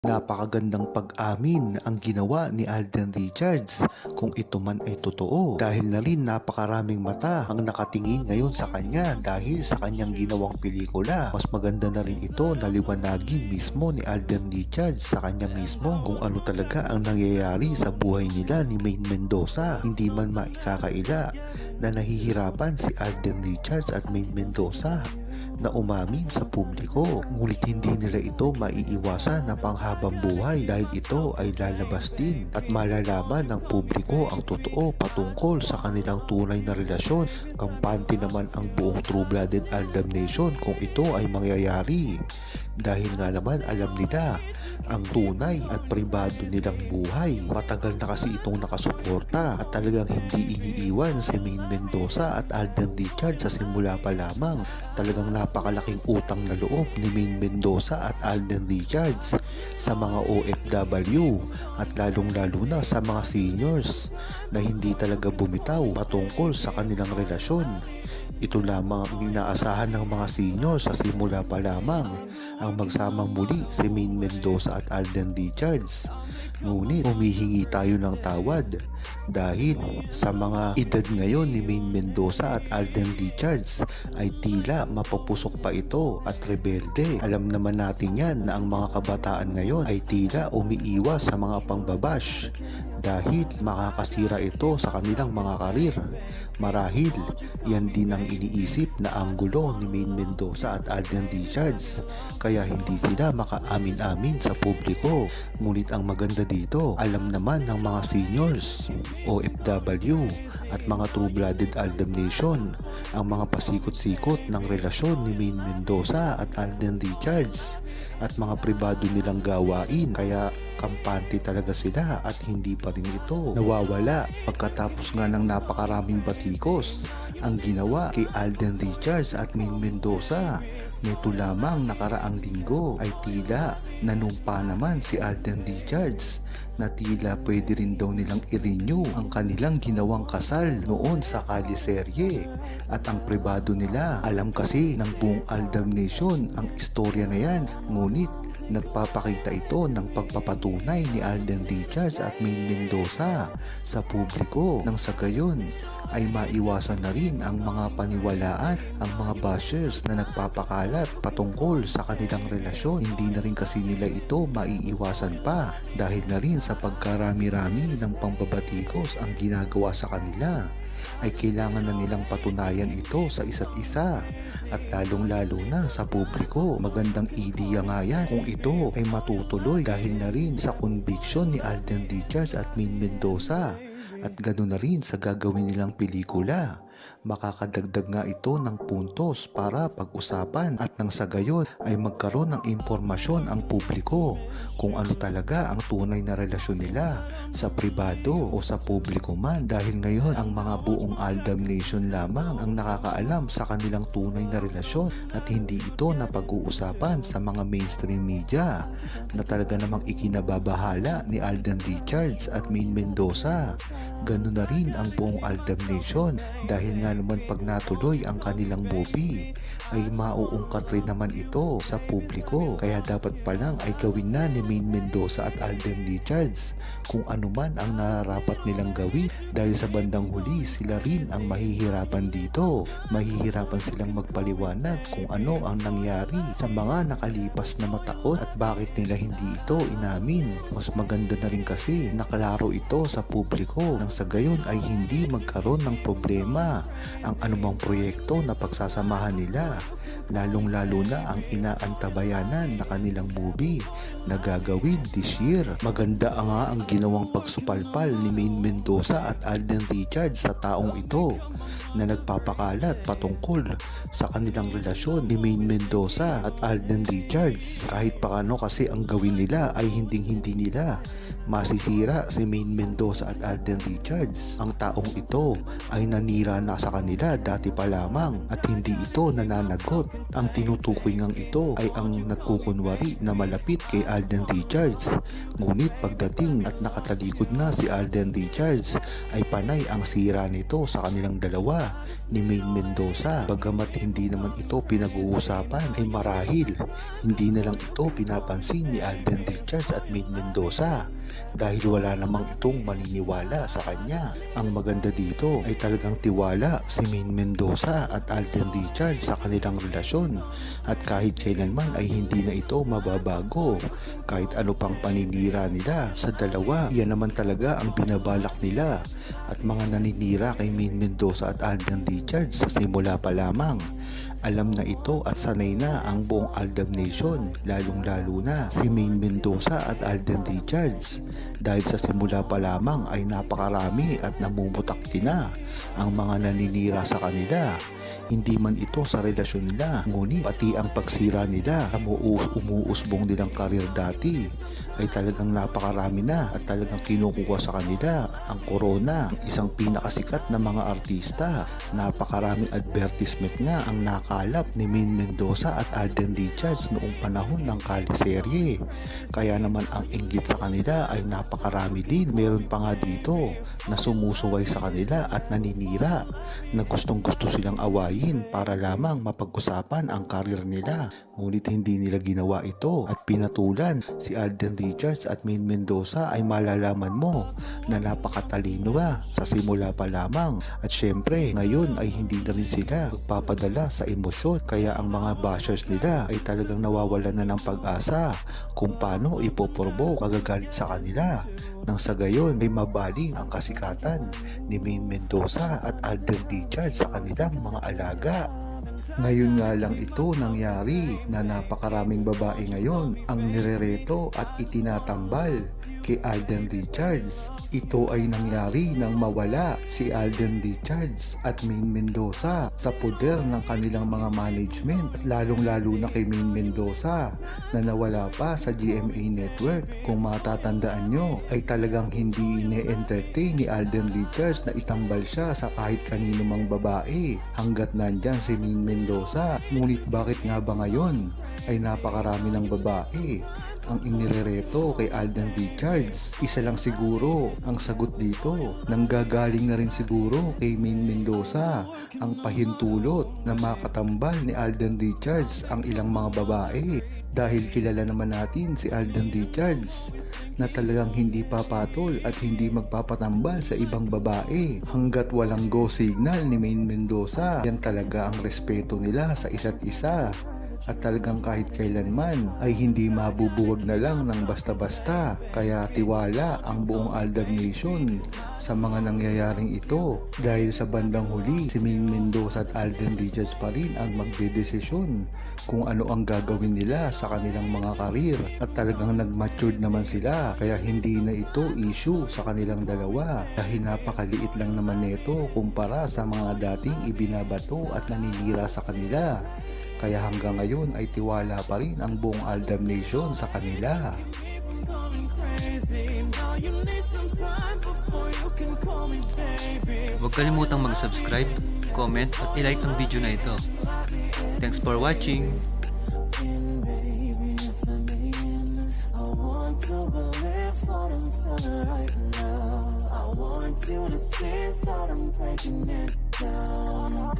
Napakagandang pag-amin ang ginawa ni Alden Richards kung ito man ay totoo dahil na rin napakaraming mata ang nakatingin ngayon sa kanya dahil sa kanyang ginawang pelikula. Mas maganda na rin ito na liwanagin mismo ni Alden Richards sa kanya mismo kung ano talaga ang nangyayari sa buhay nila ni Maine Mendoza. Hindi man maikakaila na nahihirapan si Alden Richards at Maine Mendoza na umamin sa publiko. Ngunit hindi nila ito maiiwasan na panghabang buhay dahil ito ay lalabas din at malalaman ng publiko ang totoo patungkol sa kanilang tunay na relasyon. Kampante naman ang buong True-Blooded Aldam Nation kung ito ay mangyayari. Dahil nga naman alam nila ang tunay at pribado nilang buhay. Matagal na kasi itong nakasuporta at talagang hindi iniiwan si Maine Mendoza at Alden Richards sa simula pa lamang. Talagang napakalaking utang na loob ni Maine Mendoza at Alden Richards sa mga OFW at lalong-lalo na sa mga seniors na hindi talaga bumitaw patungkol sa kanilang relasyon. Ito lamang ang inaasahan ng mga senior sa simula pa lamang ang magsamang muli si Maine Mendoza at Alden Richards. Ngunit humihingi tayo ng tawad dahil sa mga edad ngayon ni Maine Mendoza at Alden Richards ay tila mapapusok pa ito at rebelde. Alam naman natin yan na ang mga kabataan ngayon ay tila umiiwas sa mga pangbabash dahil makakasira ito sa kanilang mga karir. Marahil, yan din ang iniisip na anggulo ni Maine Mendoza at Alden Richards kaya hindi sila makaamin-amin sa publiko. Ngunit ang maganda dito, alam naman ng mga seniors, OFW at mga true-blooded Aldam Nation ang mga pasikot-sikot ng relasyon ni Maine Mendoza at Alden Richards at mga pribado nilang gawain. Kaya kampante talaga sila at hindi pa rin ito nawawala. Pagkatapos nga ng napakaraming batikos ang ginawa kay Alden Richards at Maine Mendoza nito lamang nakaraang linggo ay tila nanumpa naman si Alden Richards na tila pwede rin daw nilang i-renew ang kanilang ginawang kasal noon sa kaliserye at ang pribado nila alam kasi ng buong Aldam Nation ang istorya na yan. Ngunit nagpapakita ito ng pagpapatunay ni Alden Richards at Maine Mendoza sa publiko nang sa gayon ay maiwasan na rin ang mga paniwalaan ang mga bashers na nagpapakalat patungkol sa kanilang relasyon. Hindi na rin kasi nila ito maiiwasan pa dahil na rin sa pagkarami-rami ng pambabatikos ang ginagawa sa kanila ay kailangan na nilang patunayan ito sa isa't isa at lalong-lalo na sa publiko. Magandang ideya nga yan kung ito ay matutuloy dahil na rin sa conviction ni Alden Richards at Maine Mendoza at ganoon na rin sa gagawin nilang pelikula. Makakadagdag nga ito ng puntos para pag-usapan at nang sa gayon ay magkaroon ng impormasyon ang publiko kung ano talaga ang tunay na relasyon nila sa pribado o sa publiko man dahil ngayon ang mga buong Aldam Nation lamang ang nakakaalam sa kanilang tunay na relasyon at hindi ito na pag-uusapan sa mga mainstream media na talaga namang ikinababahala ni Alden Richards at Maine Mendoza. Ganun na rin ang buong Aldam Nation dahil nga naman pag natuloy ang kanilang movie ay mauungkat rin naman ito sa publiko. Kaya dapat pa lang ay gawin na ni Maine Mendoza at Alden Richards kung ano man ang nararapat nilang gawin. Dahil sa bandang huli sila rin ang mahihirapan dito. Mahihirapan silang magpaliwanag kung ano ang nangyari sa mga nakalipas na mataon at bakit nila hindi ito inamin. Mas maganda na rin kasi nakalaro ito sa publiko nang sa gayon ay hindi magkaroon ng problema ang anumang proyekto na pagsasamahan nila lalong lalo na ang inaantabayanan na kanilang movie na gagawin this year. Maganda nga ang ginawang pagsupalpal ni Maine Mendoza at Alden Richards sa taong ito na nagpapakalat patungkol sa kanilang relasyon ni Maine Mendoza at Alden Richards. Kahit paano kasi ang gawin nila ay hinding hindi nila masisira si Main Mendoza at Alden Richards. Ang taong ito ay nanira na sa kanila dati pa lamang at hindi ito nananagot. Ang tinutukoy ngang ito ay ang nagkukunwari na malapit kay Alden Richards. Ngunit pagdating at nakatalikod na si Alden Richards ay panay ang sira nito sa kanilang dalawa ni Main Mendoza. Bagamat hindi naman ito pinag-uusapan ay marahil hindi na lang ito pinapansin ni Alden Richards at Main Mendoza dahil wala namang itong maniniwala sa kanya. Ang maganda dito ay talagang tiwala si Main Mendoza at Alden Richards sa kanilang relasyon. At kahit kailanman ay hindi na ito mababago. Kahit ano pang paninira nila sa dalawa yan naman talaga ang binabalak nila. At mga naninira kay Main Mendoza at Alden Richards sa simula pa lamang alam na ito at sanay na ang buong Aldab Nation, lalong-lalo na si Main Mendoza at Alden Richards. Dahil sa simula pa lamang ay napakarami at namumutakti na ang mga naninira sa kanila. Hindi man ito sa relasyon nila, ngunit pati ang pagsira nila umuusbong nilang karir dati ay talagang napakarami na at talagang kinukuha sa kanila ang corona, isang pinakasikat na mga artista. Napakaraming advertisement nga ang nakalap ni Min Mendoza at Alden Richards noong panahon ng kaliserye. Kaya naman ang inggit sa kanila ay napakarami din. Meron pa nga dito na sumusuway sa kanila at naninira na gustong gusto silang awayin para lamang mapag-usapan ang karir nila. Ngunit hindi nila ginawa ito at pinatulan. Si Alden Richards at Main Mendoza ay malalaman mo na napakatalino ba sa simula pa lamang. At syempre ngayon ay hindi na rin sila magpapadala sa emosyon. Kaya ang mga bashers nila ay talagang nawawalan na ng pag-asa kung paano ipoporbo magagalit sa kanila. Nang sa gayon ay mabaling ang kasikatan ni Main Mendoza at Alden Richards sa kanilang mga aga Ngayon nga lang ito nangyari na napakaraming babae ngayon ang nirereto at itinatambal kay Alden Richards. Ito ay nangyari nang mawala si Alden Richards at Main Mendoza sa poder ng kanilang mga management at lalong-lalo na kay Main Mendoza na nawala pa sa GMA Network. Kung matatandaan nyo ay talagang hindi ine-entertain ni Alden Richards na itambal siya sa kahit kanino mang babae hanggat nandyan si Main Mendoza. Ngunit bakit nga ba ngayon ay napakarami ng babae ang inirereto kay Alden Richards. Isa lang siguro ang sagot dito. Nanggagaling na rin siguro kay Main Mendoza ang pahintulot na makatambal ni Alden Richards ang ilang mga babae. Dahil kilala naman natin si Alden Richards na talagang hindi papatol at hindi magpapatambal sa ibang babae hanggat walang go signal ni Main Mendoza. Yan talaga ang respeto nila sa isa't isa at talagang kahit kailanman ay hindi mabubuwag na lang ng basta-basta. Kaya tiwala ang buong Aldab Nation sa mga nangyayaring ito. Dahil sa bandang huli si Main Mendoza at Alden Richards pa rin ang magdedesisyon kung ano ang gagawin nila sa kanilang mga karir. At talagang nag-matured naman sila kaya hindi na ito issue sa kanilang dalawa. Dahil napakaliit lang naman nito kumpara sa mga dating ibinabato at naninira sa kanila kaya hanggang ngayon ay tiwala pa rin ang buong Aldam Nation sa kanila. Huwag kalimutang mag-subscribe, comment at ilike ang video na ito. Thanks for watching! I want you to see that I'm breaking it down.